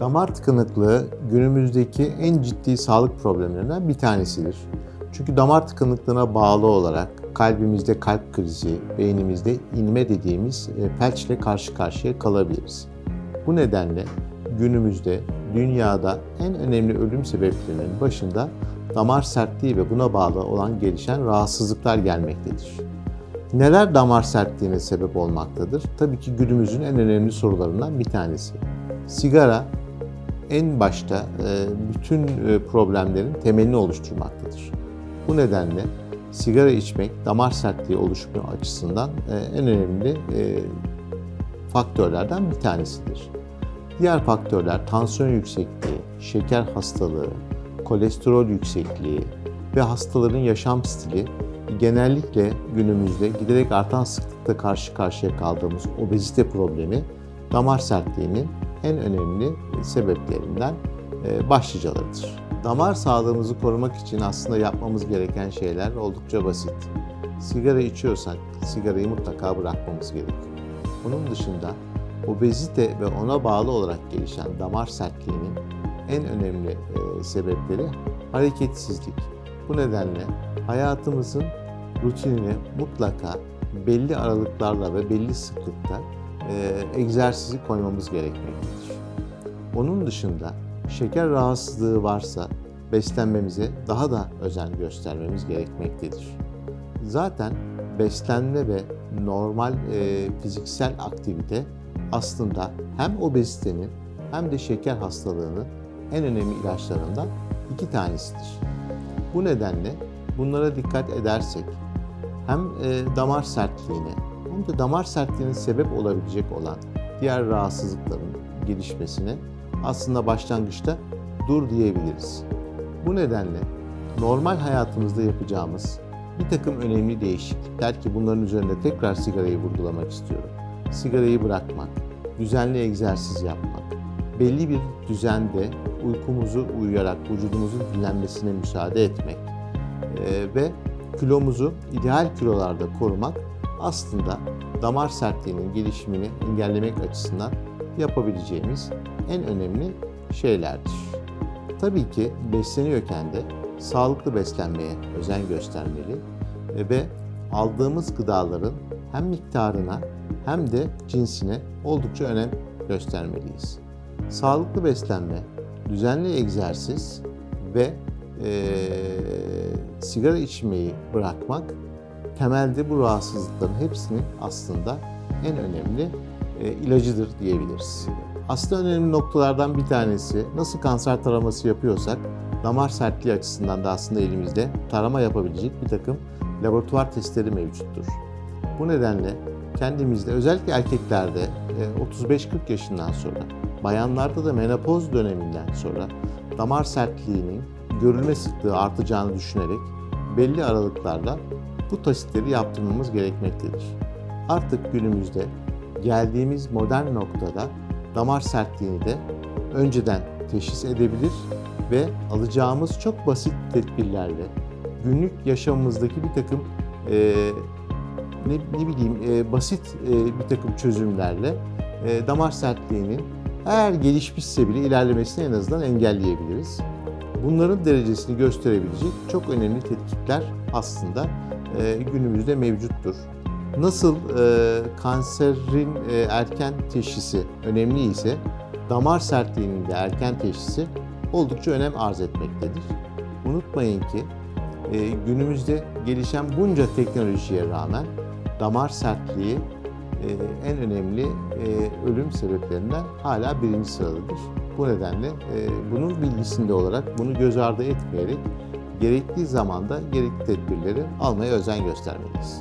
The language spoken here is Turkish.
Damar tıkanıklığı günümüzdeki en ciddi sağlık problemlerinden bir tanesidir. Çünkü damar tıkanıklığına bağlı olarak kalbimizde kalp krizi, beynimizde inme dediğimiz e, felçle karşı karşıya kalabiliriz. Bu nedenle günümüzde dünyada en önemli ölüm sebeplerinin başında damar sertliği ve buna bağlı olan gelişen rahatsızlıklar gelmektedir. Neler damar sertliğine sebep olmaktadır? Tabii ki günümüzün en önemli sorularından bir tanesi. Sigara en başta e, bütün e, problemlerin temelini oluşturmaktadır. Bu nedenle sigara içmek damar sertliği oluşumu açısından e, en önemli faktörlerden bir tanesidir. Diğer faktörler tansiyon yüksekliği, şeker hastalığı, kolesterol yüksekliği ve hastaların yaşam stili genellikle günümüzde giderek artan sıklıkta karşı karşıya kaldığımız obezite problemi damar sertliğinin en önemli sebeplerinden başlıcalarıdır. Damar sağlığımızı korumak için aslında yapmamız gereken şeyler oldukça basit. Sigara içiyorsak sigarayı mutlaka bırakmamız gerekiyor. Onun dışında obezite ve ona bağlı olarak gelişen damar sertliğinin en önemli sebepleri hareketsizlik. Bu nedenle hayatımızın rutinine mutlaka belli aralıklarla ve belli sıklıkta e, egzersizi koymamız gerekmektedir. Onun dışında şeker rahatsızlığı varsa beslenmemize daha da özen göstermemiz gerekmektedir. Zaten beslenme ve normal e, fiziksel aktivite aslında hem obezitenin hem de şeker hastalığının en önemli ilaçlarından iki tanesidir. Bu nedenle bunlara dikkat edersek hem e, damar sertliğine de damar sertliğine sebep olabilecek olan diğer rahatsızlıkların gelişmesine aslında başlangıçta dur diyebiliriz. Bu nedenle normal hayatımızda yapacağımız bir takım önemli değişiklikler ki bunların üzerinde tekrar sigarayı vurgulamak istiyorum. Sigarayı bırakmak, düzenli egzersiz yapmak, belli bir düzende uykumuzu uyuyarak vücudumuzun dinlenmesine müsaade etmek ve kilomuzu ideal kilolarda korumak aslında damar sertliğinin gelişimini engellemek açısından yapabileceğimiz en önemli şeylerdir. Tabii ki besleniyorken de sağlıklı beslenmeye özen göstermeli ve aldığımız gıdaların hem miktarına hem de cinsine oldukça önem göstermeliyiz. Sağlıklı beslenme, düzenli egzersiz ve e, sigara içmeyi bırakmak temelde bu rahatsızlıkların hepsinin aslında en önemli e, ilacıdır diyebiliriz. Aslında önemli noktalardan bir tanesi nasıl kanser taraması yapıyorsak damar sertliği açısından da aslında elimizde tarama yapabilecek bir takım laboratuvar testleri mevcuttur. Bu nedenle kendimizde özellikle erkeklerde 35-40 yaşından sonra, bayanlarda da menopoz döneminden sonra damar sertliğinin görülme sıklığı artacağını düşünerek belli aralıklarla bu testleri yaptırmamız gerekmektedir. Artık günümüzde geldiğimiz modern noktada damar sertliğini de önceden teşhis edebilir ve alacağımız çok basit tedbirlerle günlük yaşamımızdaki bir takım e, ne, ne bileyim e, basit e, bir takım çözümlerle e, damar sertliğinin eğer gelişmişse bile ilerlemesini en azından engelleyebiliriz. Bunların derecesini gösterebilecek çok önemli tetkikler aslında e, günümüzde mevcuttur. Nasıl e, kanserin e, erken teşhisi önemli ise damar sertliğinin de erken teşhisi oldukça önem arz etmektedir. Unutmayın ki e, günümüzde gelişen bunca teknolojiye rağmen damar sertliği e, en önemli e, ölüm sebeplerinden hala birinci sıradadır. Bu nedenle e, bunun bilgisinde olarak bunu göz ardı etmeyerek gerektiği zamanda gerekli tedbirleri almaya özen göstermeliyiz.